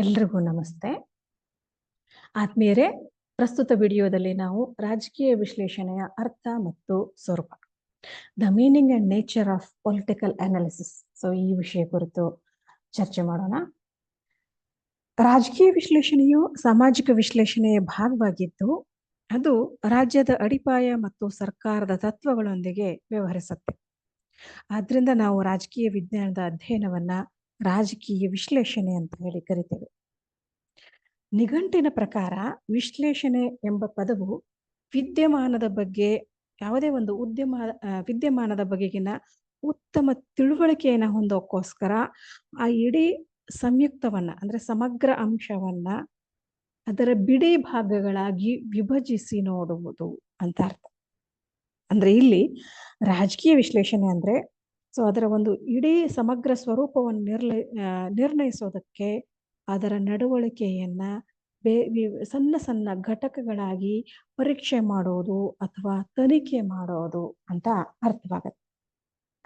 ಎಲ್ರಿಗೂ ನಮಸ್ತೆ. ಆತ್ಮೀಯರೇ, ಪ್ರಸ್ತುತ ವಿಡಿಯೋದಲ್ಲಿ ನಾವು ರಾಜಕೀಯ ವಿಶ್ಲೇಷಣೆಯ ಅರ್ಥ ಮತ್ತು ಸ್ವರೂಪ, the meaning and nature of political analysis. So, ಈ ವಿಷಯ ಕುರಿತು ಚರ್ಚೆ ಮಾಡೋಣ. ರಾಜಕೀಯ ವಿಶ್ಲೇಷಣೆಯು ಸಾಮಾಜಿಕ ವಿಶ್ಲೇಷಣೆಯ ಭಾಗವಾಗಿದ್ದು, ಅದು ರಾಜ್ಯದ ಅಡಿಪಾಯ ಮತ್ತು ಸರ್ಕಾರದ ತತ್ವಗಳೊಂದಿಗೆ ವ್ಯವಹರಿಸುತ್ತೆ. ಆದ್ರಿಂದ ನಾವು ರಾಜಕೀಯ ವಿಜ್ಞಾನದ ಅಧ್ಯಯನವನ್ನ ರಾಜಕೀಯ ವಿಶ್ಲೇಷಣೆ ಅಂತ ಹೇಳಿ ಕರಿತೇವೆ. ನಿಘಂಟಿನ ಪ್ರಕಾರ ವಿಶ್ಲೇಷಣೆ ಎಂಬ ಪದವು ವಿದ್ಯಮಾನದ ಬಗ್ಗೆ ಯಾವುದೇ ಒಂದು ಉದ್ಯಮ ವಿದ್ಯಮಾನದ ಬಗೆಗಿನ ಉತ್ತಮ ತಿಳುವಳಿಕೆಯನ್ನು ಹೊಂದೋಕ್ಕೋಸ್ಕರ ಆ ಇಡೀ ಸಂಯುಕ್ತವನ್ನ, ಅಂದ್ರೆ ಸಮಗ್ರ ಅಂಶವನ್ನ ಅದರ ಬಿಡಿ ಭಾಗಗಳಾಗಿ ವಿಭಜಿಸಿ ನೋಡುವುದು ಅಂತ ಅರ್ಥ. ಅಂದ್ರೆ ಇಲ್ಲಿ ರಾಜಕೀಯ ವಿಶ್ಲೇಷಣೆ ಅಂದ್ರೆ ಸೊ ಅದರ ಒಂದು ಇಡೀ ಸಮಗ್ರ ಸ್ವರೂಪವನ್ನು ನಿರ್ಲ ನಿರ್ಣಯಿಸೋದಕ್ಕೆ ಅದರ ನಡವಳಿಕೆಯನ್ನ ಬೇ ಸಣ್ಣ ಸಣ್ಣ ಘಟಕಗಳಾಗಿ ಪರೀಕ್ಷೆ ಮಾಡೋದು ಅಥವಾ ತನಿಖೆ ಮಾಡೋದು ಅಂತ ಅರ್ಥವಾಗತ್ತೆ.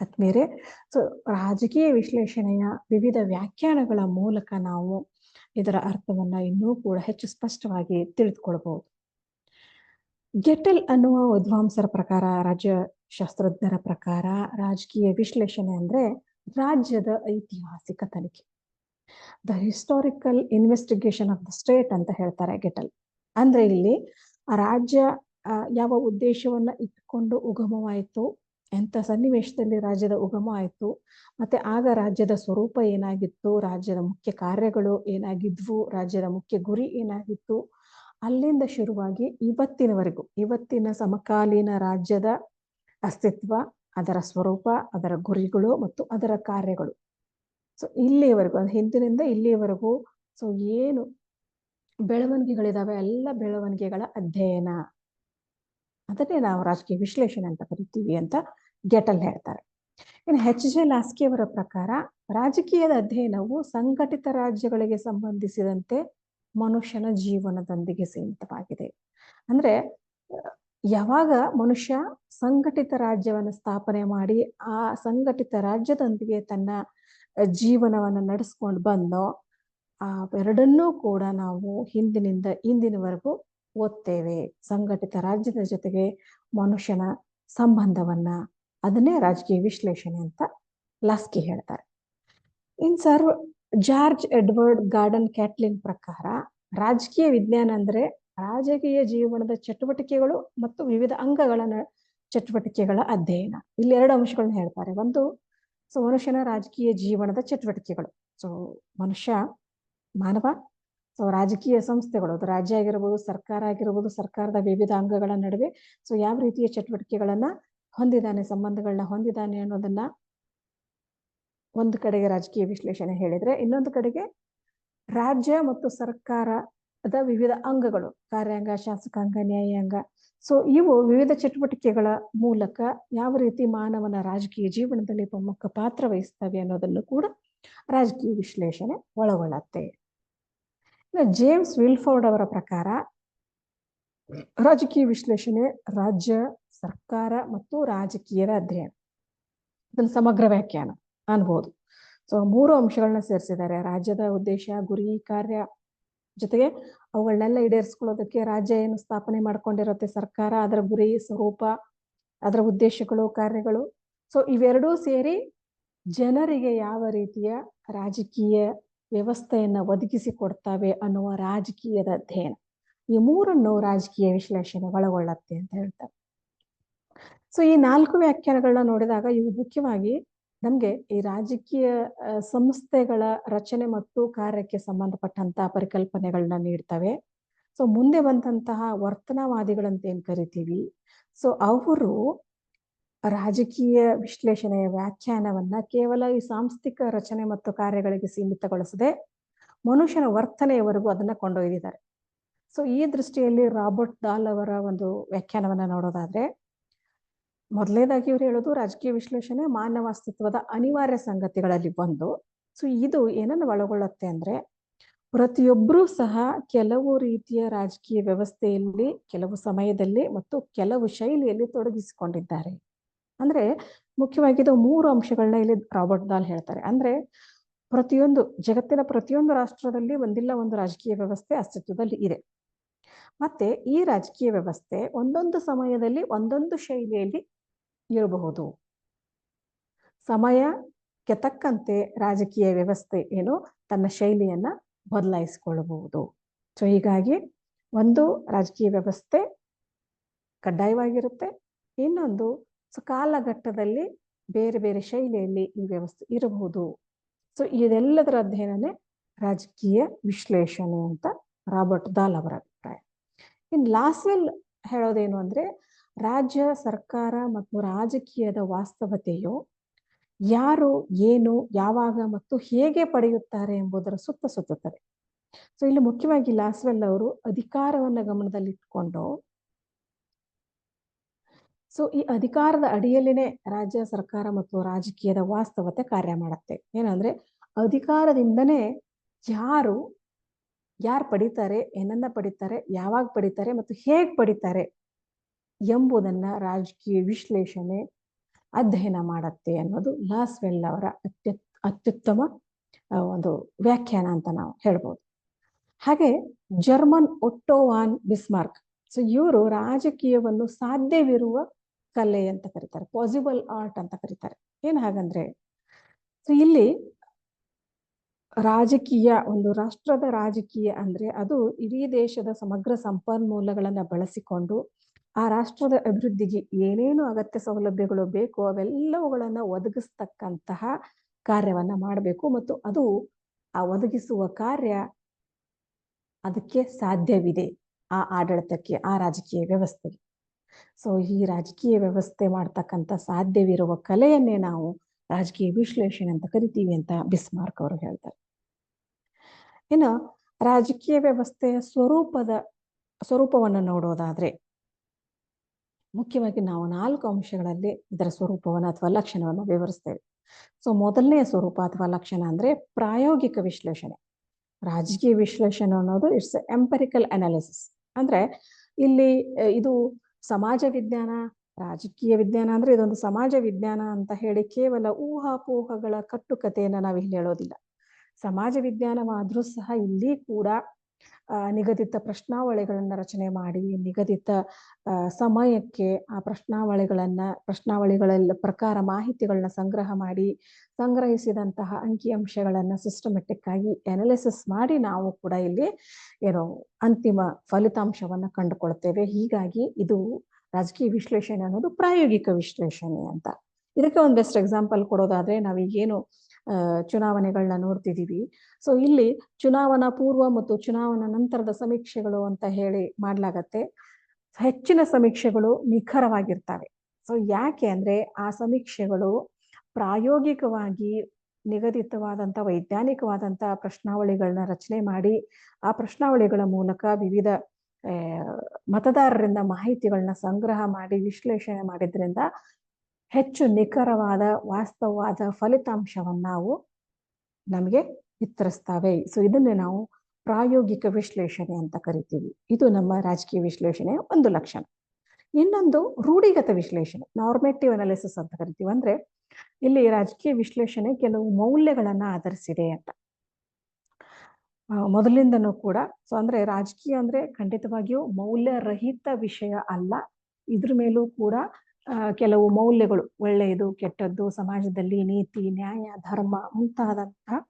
ಆತ್ಮೀಯರೇ ಸೊ, ರಾಜಕೀಯ ವಿಶ್ಲೇಷಣೆಯ ವಿವಿಧ ವ್ಯಾಖ್ಯಾನಗಳ ಮೂಲಕ ನಾವು ಇದರ ಅರ್ಥವನ್ನ ಇನ್ನೂ ಕೂಡ ಹೆಚ್ಚು ಸ್ಪಷ್ಟವಾಗಿ ತಿಳಿದುಕೊಳ್ಬಹುದು. ಗೆಟಲ್ ಅನ್ನುವ ವಿದ್ವಾಂಸರ ಪ್ರಕಾರ ರಾಜ್ಯ ಶಾಸ್ತ್ರಜ್ಞರ ಪ್ರಕಾರ ರಾಜಕೀಯ ವಿಶ್ಲೇಷಣೆ ಅಂದ್ರೆ ರಾಜ್ಯದ ಐತಿಹಾಸಿಕ ತನಿಖೆ. The historical investigation of the state ಅಂತ ಹೇಳ್ತಾರೆ ಗೆಟಲ್. ಅಂದ್ರೆ ಇಲ್ಲಿ ಆ ರಾಜ್ಯ ಯಾವ ಉದ್ದೇಶವನ್ನ ಇಟ್ಕೊಂಡು ಉಗಮವಾಯಿತು, ಎಂತ ಸನ್ನಿವೇಶದಲ್ಲಿ ರಾಜ್ಯದ ಉಗಮ ಆಯಿತು ಮತ್ತೆ ಆಗ ರಾಜ್ಯದ ಸ್ವರೂಪ ಏನಾಗಿತ್ತು, ರಾಜ್ಯದ ಮುಖ್ಯ ಕಾರ್ಯಗಳು ಏನಾಗಿದ್ವು, ರಾಜ್ಯದ ಮುಖ್ಯ ಗುರಿ ಏನಾಗಿತ್ತು, ಅಲ್ಲಿಂದ ಶುರುವಾಗಿ ಇವತ್ತಿನವರೆಗೂ, ಇವತ್ತಿನ ಸಮಕಾಲೀನ ರಾಜ್ಯದ ಅಸ್ತಿತ್ವ, ಅದರ ಸ್ವರೂಪ, ಅದರ ಗುರಿಗಳು ಮತ್ತು ಅದರ ಕಾರ್ಯಗಳು. ಸೊ ಇಲ್ಲಿಯವರೆಗೂ ಅಂದ್ರೆ ಹಿಂದಿನಿಂದ ಇಲ್ಲಿಯವರೆಗೂ ಸೊ ಏನು ಬೆಳವಣಿಗೆಗಳಿದಾವೆ? ಎಲ್ಲ ಬೆಳವಣಿಗೆಗಳ ಅಧ್ಯಯನ. ಅದನ್ನೇ ನಾವು ರಾಜಕೀಯ ವಿಶ್ಲೇಷಣೆ ಅಂತ ಕರಿತೀವಿ ಅಂತ ಗೆಟಲ್ ಹೇಳ್ತಾರೆ. ಇನ್ನು ಎಚ್ ಜೆ ಲಾಸ್ಕಿ ಅವರ ಪ್ರಕಾರ, ರಾಜಕೀಯದ ಅಧ್ಯಯನವು ಸಂಘಟಿತ ರಾಜ್ಯಗಳಿಗೆ ಸಂಬಂಧಿಸಿದಂತೆ ಮನುಷ್ಯನ ಜೀವನದೊಂದಿಗೆ ಸೀಮಿತವಾಗಿದೆ. ಅಂದ್ರೆ, ಯಾವಾಗ ಮನುಷ್ಯ ಸಂಘಟಿತ ರಾಜ್ಯವನ್ನು ಸ್ಥಾಪನೆ ಮಾಡಿ, ಆ ಸಂಘಟಿತ ರಾಜ್ಯದೊಂದಿಗೆ ತನ್ನ ಜೀವನವನ್ನು ನಡೆಸ್ಕೊಂಡು ಬಂದೋ, ಆ ಎರಡನ್ನೂ ಕೂಡ ನಾವು ಹಿಂದಿನಿಂದ ಇಂದಿನವರೆಗೂ ಓದ್ತೇವೆ. ಸಂಘಟಿತ ರಾಜ್ಯದ ಜೊತೆಗೆ ಮನುಷ್ಯನ ಸಂಬಂಧವನ್ನ ಅದನ್ನೇ ರಾಜಕೀಯ ವಿಶ್ಲೇಷಣೆ ಅಂತ ಲಾಸ್ಕಿ ಹೇಳ್ತಾರೆ. ಇನ್ serve, George Edward Gordon Catlin ಪ್ರಕಾರ ರಾಜಕೀಯ ವಿಜ್ಞಾನ ಅಂದ್ರೆ ರಾಜಕೀಯ ಜೀವನದ ಚಟುವಟಿಕೆಗಳು ಮತ್ತು ವಿವಿಧ ಅಂಗಗಳ ಚಟುವಟಿಕೆಗಳ ಅಧ್ಯಯನ. ಇಲ್ಲಿ ಎರಡು ಅಂಶಗಳನ್ನ ಹೇಳ್ತಾರೆ. ಒಂದು ಸೊ ಮನುಷ್ಯನ ರಾಜಕೀಯ ಜೀವನದ ಚಟುವಟಿಕೆಗಳು. ಸೊ ಮನುಷ್ಯ, ಮಾನವ ಸೊ ರಾಜಕೀಯ ಸಂಸ್ಥೆಗಳು, ಅದು ರಾಜ್ಯ ಆಗಿರ್ಬೋದು, ಸರ್ಕಾರ ಆಗಿರ್ಬೋದು, ಸರ್ಕಾರದ ವಿವಿಧ ಅಂಗಗಳ ನಡುವೆ ಸೊ ಯಾವ ರೀತಿಯ ಚಟುವಟಿಕೆಗಳನ್ನ ಹೊಂದಿದ್ದಾನೆ ಸಂಬಂಧಗಳನ್ನ ಹೊಂದಿದ್ದಾನೆ ಅನ್ನೋದನ್ನ ಒಂದು ಕಡೆಗೆ ರಾಜಕೀಯ ವಿಶ್ಲೇಷಣೆ ಹೇಳಿದ್ರೆ, ಇನ್ನೊಂದು ಕಡೆಗೆ ರಾಜ್ಯ ಮತ್ತು ಸರ್ಕಾರದ ವಿವಿಧ ಅಂಗಗಳು, ಕಾರ್ಯಾಂಗ, ಶಾಸಕಾಂಗ, ನ್ಯಾಯಾಂಗ ಸೊ ಇವು ವಿವಿಧ ಚಟುವಟಿಕೆಗಳ ಮೂಲಕ ಯಾವ ರೀತಿ ಮಾನವನ ರಾಜಕೀಯ ಜೀವನದಲ್ಲಿ ಪ್ರಮುಖ ಪಾತ್ರ ವಹಿಸ್ತವೆ ಅನ್ನೋದನ್ನು ಕೂಡ ರಾಜಕೀಯ ವಿಶ್ಲೇಷಣೆ ಒಳಗೊಳ್ಳತ್ತೆ. ಜೇಮ್ಸ್ ವಿಲ್ಫೋರ್ಡ್ ಅವರ ಪ್ರಕಾರ ರಾಜಕೀಯ ವಿಶ್ಲೇಷಣೆ ರಾಜ್ಯ, ಸರ್ಕಾರ ಮತ್ತು ರಾಜಕೀಯದ ಅಧ್ಯಯನ. ಇದನ್ನು ಸಮಗ್ರ ವ್ಯಾಖ್ಯಾನ ಅನ್ಬೋದು. ಸೊ ಮೂರು ಅಂಶಗಳನ್ನ ಸೇರಿಸಿದ್ದಾರೆ. ರಾಜ್ಯದ ಉದ್ದೇಶ, ಗುರಿ, ಕಾರ್ಯ ಜೊತೆಗೆ ಅವುಗಳನ್ನೆಲ್ಲ ಈಡೇರಿಸ್ಕೊಳ್ಳೋದಕ್ಕೆ ರಾಜ್ಯ ಏನು ಸ್ಥಾಪನೆ ಮಾಡ್ಕೊಂಡಿರುತ್ತೆ ಸರ್ಕಾರ, ಅದರ ಗುರಿ, ಸ್ವರೂಪ, ಅದರ ಉದ್ದೇಶಗಳು, ಕಾರ್ಯಗಳು. ಸೊ ಇವೆರಡೂ ಸೇರಿ ಜನರಿಗೆ ಯಾವ ರೀತಿಯ ರಾಜಕೀಯ ವ್ಯವಸ್ಥೆಯನ್ನ ಒದಗಿಸಿ ಕೊಡ್ತವೆ ಅನ್ನುವ ರಾಜಕೀಯದ ಅಧ್ಯಯನ. ಈ ಮೂರನ್ನು ರಾಜಕೀಯ ವಿಶ್ಲೇಷಣೆ ಒಳಗೊಳ್ಳತ್ತೆ ಅಂತ ಹೇಳ್ತಾರೆ. ಸೊ ಈ ನಾಲ್ಕು ವ್ಯಾಖ್ಯಾನಗಳನ್ನ ನೋಡಿದಾಗ ಇವು ಮುಖ್ಯವಾಗಿ ನಮ್ಗೆ ಈ ರಾಜಕೀಯ ಸಂಸ್ಥೆಗಳ ರಚನೆ ಮತ್ತು ಕಾರ್ಯಕ್ಕೆ ಸಂಬಂಧಪಟ್ಟಂತಹ ಪರಿಕಲ್ಪನೆಗಳನ್ನ ನೀಡ್ತವೆ. ಸೊ, ಮುಂದೆ ಬಂದಂತಹ ವರ್ತನವಾದಿಗಳಂತ ಏನ್ ಕರಿತೀವಿ? ಸೊ, ಅವರು ರಾಜಕೀಯ ವಿಶ್ಲೇಷಣೆಯ ವ್ಯಾಖ್ಯಾನವನ್ನ ಕೇವಲ ಈ ಸಾಂಸ್ಥಿಕ ರಚನೆ ಮತ್ತು ಕಾರ್ಯಗಳಿಗೆ ಸೀಮಿತಗೊಳಿಸದೆ ಮನುಷ್ಯನ ವರ್ತನೆಯವರೆಗೂ ಅದನ್ನ ಕೊಂಡೊಯ್ದಿದ್ದಾರೆ. ಸೊ, ಈ ದೃಷ್ಟಿಯಲ್ಲಿ ರಾಬರ್ಟ್ ದಾಲ್ ಅವರ ಒಂದು ವ್ಯಾಖ್ಯಾನವನ್ನ ನೋಡೋದಾದ್ರೆ ಮೊದಲನೇದಾಗಿ ಇವ್ರು ಹೇಳೋದು ರಾಜಕೀಯ ವಿಶ್ಲೇಷಣೆ ಮಾನವ ಅಸ್ತಿತ್ವದ ಅನಿವಾರ್ಯ ಸಂಗತಿಗಳಲ್ಲಿ ಒಂದು. ಸೊ ಇದು ಏನನ್ನು ಒಳಗೊಳ್ಳುತ್ತೆ ಅಂದ್ರೆ ಪ್ರತಿಯೊಬ್ಬರೂ ಸಹ ಕೆಲವು ರೀತಿಯ ರಾಜಕೀಯ ವ್ಯವಸ್ಥೆಯಲ್ಲಿ, ಕೆಲವು ಸಮಯದಲ್ಲಿ ಮತ್ತು ಕೆಲವು ಶೈಲಿಯಲ್ಲಿ ತೊಡಗಿಸಿಕೊಂಡಿದ್ದಾರೆ. ಅಂದ್ರೆ, ಮುಖ್ಯವಾಗಿ ಇದು ಮೂರು ಅಂಶಗಳನ್ನ ಇಲ್ಲಿ ರಾಬರ್ಟ್ ದಾಲ್ ಹೇಳ್ತಾರೆ. ಅಂದ್ರೆ, ಪ್ರತಿಯೊಂದು, ಜಗತ್ತಿನ ಪ್ರತಿಯೊಂದು ರಾಷ್ಟ್ರದಲ್ಲಿ ಒಂದಿಲ್ಲ ಒಂದು ರಾಜಕೀಯ ವ್ಯವಸ್ಥೆ ಅಸ್ತಿತ್ವದಲ್ಲಿ ಇದೆ. ಮತ್ತೆ ಈ ರಾಜಕೀಯ ವ್ಯವಸ್ಥೆ ಒಂದೊಂದು ಸಮಯದಲ್ಲಿ ಒಂದೊಂದು ಶೈಲಿಯಲ್ಲಿ ಇರಬಹುದು. ಸಮಯಕ್ಕೆ ತಕ್ಕಂತೆ ರಾಜಕೀಯ ವ್ಯವಸ್ಥೆ ಏನು ತನ್ನ ಶೈಲಿಯನ್ನ ಬದಲಾಯಿಸಿಕೊಳ್ಳಬಹುದು. ಸೊ ಹೀಗಾಗಿ ಒಂದು ರಾಜಕೀಯ ವ್ಯವಸ್ಥೆ ಕಡ್ಡಾಯವಾಗಿರುತ್ತೆ. ಇನ್ನೊಂದು ಸೊ, ಕಾಲಘಟ್ಟದಲ್ಲಿ ಬೇರೆ ಬೇರೆ ಶೈಲಿಯಲ್ಲಿ ಈ ವ್ಯವಸ್ಥೆ ಇರಬಹುದು. ಸೊ ಇದೆಲ್ಲದರ ಅಧ್ಯಯನನೇ ರಾಜಕೀಯ ವಿಶ್ಲೇಷಣೆ ಅಂತ ರಾಬರ್ಟ್ ದಾಲ್ ಅವರ ಅಭಿಪ್ರಾಯ ಲಾಸ್ಟ್ ಹೇಳೋದೇನು ಅಂದ್ರೆ, ರಾಜ್ಯ ಸರ್ಕಾರ ಮತ್ತು ರಾಜಕೀಯದ ವಾಸ್ತವತೆಯು ಯಾರು, ಏನು, ಯಾವಾಗ ಮತ್ತು ಹೇಗೆ ಪಡೆಯುತ್ತಾರೆ ಎಂಬುದರ ಸುತ್ತ ಸುತ್ತುತ್ತದೆ. ಸೊ ಇಲ್ಲಿ ಮುಖ್ಯವಾಗಿ ಲಾಸ್ವೆಲ್ ಅವರು ಅಧಿಕಾರವನ್ನ ಗಮನದಲ್ಲಿಟ್ಕೊಂಡು ಸೊ ಈ ಅಧಿಕಾರದ ಅಡಿಯಲ್ಲಿನೇ ರಾಜ್ಯ ಸರ್ಕಾರ ಮತ್ತು ರಾಜಕೀಯದ ವಾಸ್ತವತೆ ಕಾರ್ಯ ಮಾಡುತ್ತೆ. ಏನಂದ್ರೆ, ಅಧಿಕಾರದಿಂದನೇ ಯಾರು ಯಾರು ಪಡಿತಾರೆ, ಏನನ್ನ ಪಡಿತಾರೆ, ಯಾವಾಗ ಪಡಿತಾರೆ ಮತ್ತು ಹೇಗೆ ಪಡಿತಾರೆ ಎಂಬುದನ್ನ ರಾಜಕೀಯ ವಿಶ್ಲೇಷಣೆ ಅಧ್ಯಯನ ಮಾಡತ್ತೆ ಅನ್ನೋದು ಲಾಸ್ವೆಲ್ ಅವರ ಅತ್ಯ ಅತ್ಯುತ್ತಮ ಒಂದು ವ್ಯಾಖ್ಯಾನ ಅಂತ ನಾವು ಹೇಳ್ಬೋದು. ಹಾಗೆ ಜರ್ಮನ್ ಒಟ್ಟೋವಾನ್ ಬಿಸ್ಮಾರ್ಕ್. ಸೊ, ಇವರು ರಾಜಕೀಯವನ್ನು ಸಾಧ್ಯವಿರುವ ಕಲೆ ಅಂತ ಕರೀತಾರೆ, ಪಾಸಿಬಲ್ ಆರ್ಟ್ ಅಂತ ಕರೀತಾರೆ. ಏನ್ ಹಾಗಂದ್ರೆ, ಸೊ, ಇಲ್ಲಿ ರಾಜಕೀಯ, ಒಂದು ರಾಷ್ಟ್ರದ ರಾಜಕೀಯ ಅಂದ್ರೆ ಅದು ಇಡೀ ದೇಶದ ಸಮಗ್ರ ಸಂಪನ್ಮೂಲಗಳನ್ನ ಬಳಸಿಕೊಂಡು ಆ ರಾಷ್ಟ್ರದ ಅಭಿವೃದ್ಧಿಗೆ ಏನೇನು ಅಗತ್ಯ ಸೌಲಭ್ಯಗಳು ಬೇಕೋ ಅವೆಲ್ಲವುಗಳನ್ನ ಒದಗಿಸ್ತಕ್ಕಂತಹ ಕಾರ್ಯವನ್ನ ಮಾಡಬೇಕು. ಮತ್ತು ಅದು ಆ ಒದಗಿಸುವ ಕಾರ್ಯ ಅದಕ್ಕೆ ಸಾಧ್ಯವಿದೆ ಆ ಆಡಳಿತಕ್ಕೆ, ಆ ರಾಜಕೀಯ ವ್ಯವಸ್ಥೆಗೆ ಸೊ, ಈ ರಾಜಕೀಯ ವ್ಯವಸ್ಥೆ ಮಾಡ್ತಕ್ಕಂಥ ಸಾಧ್ಯವಿರುವ ಕಲೆಯನ್ನೇ ನಾವು ರಾಜಕೀಯ ವಿಶ್ಲೇಷಣೆ ಅಂತ ಕರಿತೀವಿ ಅಂತ ಬಿಸ್ಮಾರ್ಕ್ ಅವರು ಹೇಳ್ತಾರೆ. ಇನ್ನು ರಾಜಕೀಯ ವ್ಯವಸ್ಥೆಯ ಸ್ವರೂಪದ, ಸ್ವರೂಪವನ್ನು ನೋಡೋದಾದ್ರೆ, ಮುಖ್ಯವಾಗಿ ನಾವು ನಾಲ್ಕು ಅಂಶಗಳಲ್ಲಿ ಇದರ ಸ್ವರೂಪವನ್ನು ಅಥವಾ ಲಕ್ಷಣವನ್ನು ವಿವರಿಸ್ತೇವೆ. ಸೊ, ಮೊದಲನೆಯ ಸ್ವರೂಪ ಅಥವಾ ಲಕ್ಷಣ ಅಂದ್ರೆ ಪ್ರಾಯೋಗಿಕ ವಿಶ್ಲೇಷಣೆ. ರಾಜಕೀಯ ವಿಶ್ಲೇಷಣೆ ಅನ್ನೋದು ಇಟ್ಸ್ ಎಂಪರಿಕಲ್ ಅನಾಲಿಸಿಸ್ ಅಂದ್ರೆ ಇಲ್ಲಿ, ಇದು ಸಮಾಜ ವಿಜ್ಞಾನ, ರಾಜಕೀಯ ವಿಜ್ಞಾನ ಅಂದ್ರೆ ಇದೊಂದು ಸಮಾಜ ವಿಜ್ಞಾನ ಅಂತ ಹೇಳಿ ಕೇವಲ ಊಹಾಪೋಹಗಳ ಕಟ್ಟುಕತೆಯನ್ನು ನಾವು ಇಲ್ಲಿ ಹೇಳೋದಿಲ್ಲ. ಸಮಾಜ ವಿಜ್ಞಾನವಾದರೂ ಸಹ ಇಲ್ಲಿ ಕೂಡ ನಿಗದಿತ ಪ್ರಶ್ನಾವಳಿಗಳನ್ನ ರಚನೆ ಮಾಡಿ, ನಿಗದಿತ ಸಮಯಕ್ಕೆ ಆ ಪ್ರಶ್ನಾವಳಿಗಳನ್ನ ಪ್ರಶ್ನಾವಳಿಗಳ ಪ್ರಕಾರ ಮಾಹಿತಿಗಳನ್ನ ಸಂಗ್ರಹ ಮಾಡಿ, ಸಂಗ್ರಹಿಸಿದಂತಹ ಅಂಕಿಅಂಶಗಳನ್ನ ಸಿಸ್ಟಮೆಟಿಕ್ ಆಗಿ ಅನಾಲಿಸಿಸ್ ಮಾಡಿ ನಾವು ಕೂಡ ಇಲ್ಲಿ ಏನೋ ಅಂತಿಮ ಫಲಿತಾಂಶವನ್ನ ಕಂಡುಕೊಳ್ತೇವೆ. ಹೀಗಾಗಿ ಇದು ರಾಜಕೀಯ ವಿಶ್ಲೇಷಣೆ ಅನ್ನೋದು ಪ್ರಾಯೋಗಿಕ ವಿಶ್ಲೇಷಣೆ ಅಂತ. ಇದಕ್ಕೆ ಒಂದು ಬೆಸ್ಟ್ ಎಕ್ಸಾಂಪಲ್ ಕೊಡೋದಾದ್ರೆ ನಾವೀಗೇನು ಚುನಾವಣೆಗಳನ್ನ ನೋಡ್ತಿದೀವಿ. ಸೊ ಇಲ್ಲಿ ಚುನಾವಣಾ ಪೂರ್ವ ಮತ್ತು ಚುನಾವಣಾ ನಂತರದ ಸಮೀಕ್ಷೆಗಳು ಅಂತ ಹೇಳಿ ಮಾಡ್ಲಾಗತ್ತೆ. ಹೆಚ್ಚಿನ ಸಮೀಕ್ಷೆಗಳು ನಿಖರವಾಗಿರ್ತವೆ. ಸೊ ಯಾಕೆ ಅಂದ್ರೆ ಆ ಸಮೀಕ್ಷೆಗಳು ಪ್ರಾಯೋಗಿಕವಾಗಿ ನಿಗದಿತವಾದಂಥ, ವೈಜ್ಞಾನಿಕವಾದಂಥ ಪ್ರಶ್ನಾವಳಿಗಳನ್ನ ರಚನೆ ಮಾಡಿ, ಆ ಪ್ರಶ್ನಾವಳಿಗಳ ಮೂಲಕ ವಿವಿಧ ಮತದಾರರಿಂದ ಮಾಹಿತಿಗಳನ್ನ ಸಂಗ್ರಹ ಮಾಡಿ, ವಿಶ್ಲೇಷಣೆ ಮಾಡಿದ್ರಿಂದ ಹೆಚ್ಚು ನಿಖರವಾದ, ವಾಸ್ತವವಾದ ಫಲಿತಾಂಶವನ್ನು ನಾವು ನಮಗೆ ವಿತರಿಸ್ತವೆ. ಸೊ ಇದನ್ನೇ ನಾವು ಪ್ರಾಯೋಗಿಕ ವಿಶ್ಲೇಷಣೆ ಅಂತ ಕರಿತೀವಿ. ಇದು ನಮ್ಮ ರಾಜಕೀಯ ವಿಶ್ಲೇಷಣೆಯ ಒಂದು ಲಕ್ಷಣ. ಇನ್ನೊಂದು ರೂಢಿಗತ ವಿಶ್ಲೇಷಣೆ ನಾರ್ಮೇಟಿವ್ ಅನಾಲಿಸಿಸ್ ಅಂತ ಕರಿತೀವಿ. ಅಂದ್ರೆ ಇಲ್ಲಿ ರಾಜಕೀಯ ವಿಶ್ಲೇಷಣೆ ಕೆಲವು ಮೌಲ್ಯಗಳನ್ನ ಆಧರಿಸಿದೆ ಅಂತ. ಮೊದಲಿಂದನೂ ಕೂಡ ಸೊ ಅಂದ್ರೆ ರಾಜಕೀಯ ಅಂದ್ರೆ ಖಂಡಿತವಾಗಿಯೂ ಮೌಲ್ಯರಹಿತ ವಿಷಯ ಅಲ್ಲ. ಇದ್ರ ಮೇಲೂ ಕೂಡ ಕೆಲವು ಮೌಲ್ಯಗಳು ಒಳ್ಳೆಯದು, ಕೆಟ್ಟದ್ದು, ಸಮಾಜದಲ್ಲಿ ನೀತಿ, ನ್ಯಾಯ, ಧರ್ಮ ಮುಂತಾದಂತಹ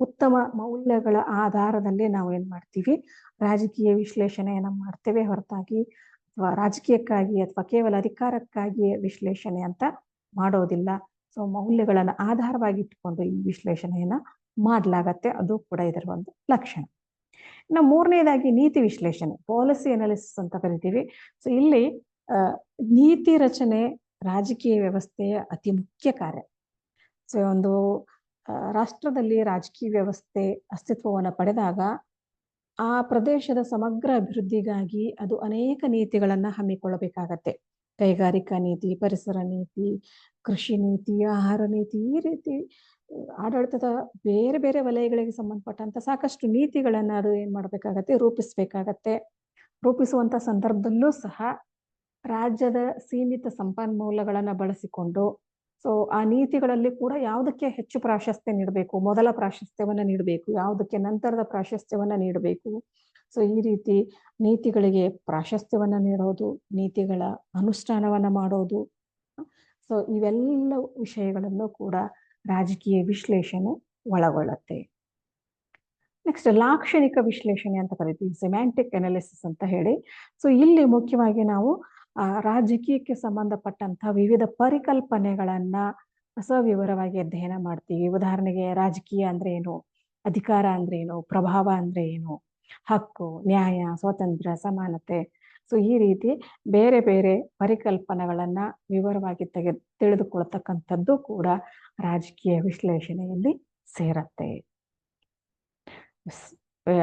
ಉತ್ತಮ ಮೌಲ್ಯಗಳ ಆಧಾರದಲ್ಲಿ ನಾವು ಏನ್ ಮಾಡ್ತೀವಿ? ರಾಜಕೀಯ ವಿಶ್ಲೇಷಣೆಯನ್ನ ಮಾಡ್ತೇವೆ ಹೊರತಾಗಿ, ಅಥವಾ ರಾಜಕೀಯಕ್ಕಾಗಿ ಅಥವಾ ಕೇವಲ ಅಧಿಕಾರಕ್ಕಾಗಿ ವಿಶ್ಲೇಷಣೆ ಅಂತ ಮಾಡೋದಿಲ್ಲ. ಸೊ ಮೌಲ್ಯಗಳನ್ನ ಆಧಾರವಾಗಿ ಇಟ್ಕೊಂಡು ಈ ವಿಶ್ಲೇಷಣೆಯನ್ನ ಮಾಡಲಾಗತ್ತೆ. ಅದು ಕೂಡ ಇದರ ಒಂದು ಲಕ್ಷಣ. ಇನ್ನು ಮೂರನೇದಾಗಿ ನೀತಿ ವಿಶ್ಲೇಷಣೆ ಪಾಲಿಸಿ ಅನಾಲಿಸಿಸ್ ಅಂತ ಕರಿತೀವಿ. ಸೊ ಇಲ್ಲಿ ನೀತಿ ರಚನೆ ರಾಜಕೀಯ ವ್ಯವಸ್ಥೆಯ ಅತಿ ಮುಖ್ಯ ಕಾರ್ಯ. ಸೊ ಒಂದು ರಾಷ್ಟ್ರದಲ್ಲಿ ರಾಜಕೀಯ ವ್ಯವಸ್ಥೆ ಅಸ್ತಿತ್ವವನ್ನು ಪಡೆದಾಗ ಆ ಪ್ರದೇಶದ ಸಮಗ್ರ ಅಭಿವೃದ್ಧಿಗಾಗಿ ಅದು ಅನೇಕ ನೀತಿಗಳನ್ನ ಹಮ್ಮಿಕೊಳ್ಳಬೇಕಾಗತ್ತೆ. ಕೈಗಾರಿಕಾ ನೀತಿ, ಪರಿಸರ ನೀತಿ, ಕೃಷಿ ನೀತಿ, ಆಹಾರ ನೀತಿ, ಈ ರೀತಿ ಆಡಳಿತದ ಬೇರೆ ಬೇರೆ ವಲಯಗಳಿಗೆ ಸಂಬಂಧಪಟ್ಟಂತ ಸಾಕಷ್ಟು ನೀತಿಗಳನ್ನ ಅದು ಏನ್ ಮಾಡ್ಬೇಕಾಗತ್ತೆ? ರೂಪಿಸ್ಬೇಕಾಗತ್ತೆ. ರೂಪಿಸುವಂತ ಸಂದರ್ಭದಲ್ಲೂ ಸಹ ರಾಜ್ಯದ ಸೀಮಿತ ಸಂಪನ್ಮೂಲಗಳನ್ನ ಬಳಸಿಕೊಂಡು ಸೊ ಆ ನೀತಿಗಳಲ್ಲಿ ಕೂಡ ಯಾವುದಕ್ಕೆ ಹೆಚ್ಚು ಪ್ರಾಶಸ್ತ್ಯ ನೀಡಬೇಕು? ಮೊದಲ ಪ್ರಾಶಸ್ತ್ಯವನ್ನ ನೀಡಬೇಕು, ಯಾವುದಕ್ಕೆ ನಂತರದ ಪ್ರಾಶಸ್ತ್ಯವನ್ನ ನೀಡಬೇಕು? ಸೊ ಈ ರೀತಿ ನೀತಿಗಳಿಗೆ ಪ್ರಾಶಸ್ತ್ಯವನ್ನ ನೀಡೋದು, ನೀತಿಗಳ ಅನುಷ್ಠಾನವನ್ನ ಮಾಡೋದು ಸೊ ಇವೆಲ್ಲ ವಿಷಯಗಳನ್ನು ಕೂಡ ರಾಜಕೀಯ ವಿಶ್ಲೇಷಣೆ ಒಳಗೊಳ್ಳುತ್ತೆ. ನೆಕ್ಸ್ಟ್ ಲಾಕ್ಷಣಿಕ ವಿಶ್ಲೇಷಣೆ ಅಂತ ಕರಿತೀವಿ ಸೆಮ್ಯಾಂಟಿಕ್ ಅನಾಲಿಸಿಸ್ ಅಂತ ಹೇಳಿ. ಸೊ ಇಲ್ಲಿ ಮುಖ್ಯವಾಗಿ ನಾವು ರಾಜಕೀಯಕ್ಕೆ ಸಂಬಂಧಪಟ್ಟಂತಹ ವಿವಿಧ ಪರಿಕಲ್ಪನೆಗಳನ್ನ ಸವಿವರವಾಗಿ ಅಧ್ಯಯನ ಮಾಡ್ತೀವಿ. ಉದಾಹರಣೆಗೆ ರಾಜಕೀಯ ಅಂದ್ರೆ ಏನು? ಅಧಿಕಾರ ಅಂದ್ರೆ ಏನು? ಪ್ರಭಾವ ಅಂದ್ರೆ ಏನು? ಹಕ್ಕು, ನ್ಯಾಯ, ಸ್ವಾತಂತ್ರ್ಯ, ಸಮಾನತೆ. ಸೊ ಈ ರೀತಿ ಬೇರೆ ಬೇರೆ ಪರಿಕಲ್ಪನೆಗಳನ್ನ ವಿವರವಾಗಿ ತೆಗೆ ತಿಳಿದುಕೊಳ್ತಕ್ಕಂಥದ್ದು ಕೂಡ ರಾಜಕೀಯ ವಿಶ್ಲೇಷಣೆಯಲ್ಲಿ ಸೇರತ್ತೆ.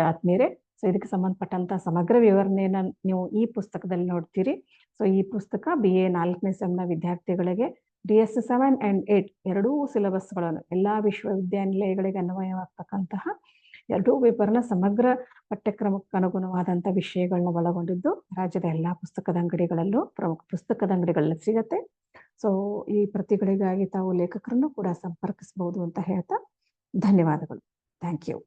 ಆದ್ಮೇಲೆ ಸೊ ಇದಕ್ಕೆ ಸಂಬಂಧಪಟ್ಟಂತ ಸಮಗ್ರ ವಿವರಣೆಯನ್ನ ನೀವು ಈ ಪುಸ್ತಕದಲ್ಲಿ ನೋಡ್ತೀರಿ. ಸೊ ಈ ಪುಸ್ತಕ ಬಿ ಎ ನಾಲ್ಕನೇ ಸೆಮ್ನ ವಿದ್ಯಾರ್ಥಿಗಳಿಗೆ D S seven and eight ಎರಡೂ ಸಿಲೆಬಸ್ಗಳನ್ನು ಎಲ್ಲಾ ವಿಶ್ವವಿದ್ಯಾನಿಲಯಗಳಿಗೆ ಅನ್ವಯವಾಗ್ತಕ್ಕಂತಹ ಎರಡೂ ಪೇಪರ್ನ ಸಮಗ್ರ ಪಠ್ಯಕ್ರಮಕ್ಕೆ ಅನುಗುಣವಾದಂಥ ವಿಷಯಗಳನ್ನ ಒಳಗೊಂಡಿದ್ದು ರಾಜ್ಯದ ಎಲ್ಲಾ ಪುಸ್ತಕದ ಅಂಗಡಿಗಳಲ್ಲೂ ಪ್ರಮುಖ ಪುಸ್ತಕದ ಅಂಗಡಿಗಳಲ್ಲಿ ಸಿಗತ್ತೆ. ಸೊ ಈ ಪ್ರತಿಗಳಿಗಾಗಿ ತಾವು ಲೇಖಕರನ್ನು ಕೂಡ ಸಂಪರ್ಕಿಸಬಹುದು ಅಂತ ಹೇಳ್ತಾ ಧನ್ಯವಾದಗಳು. Thank you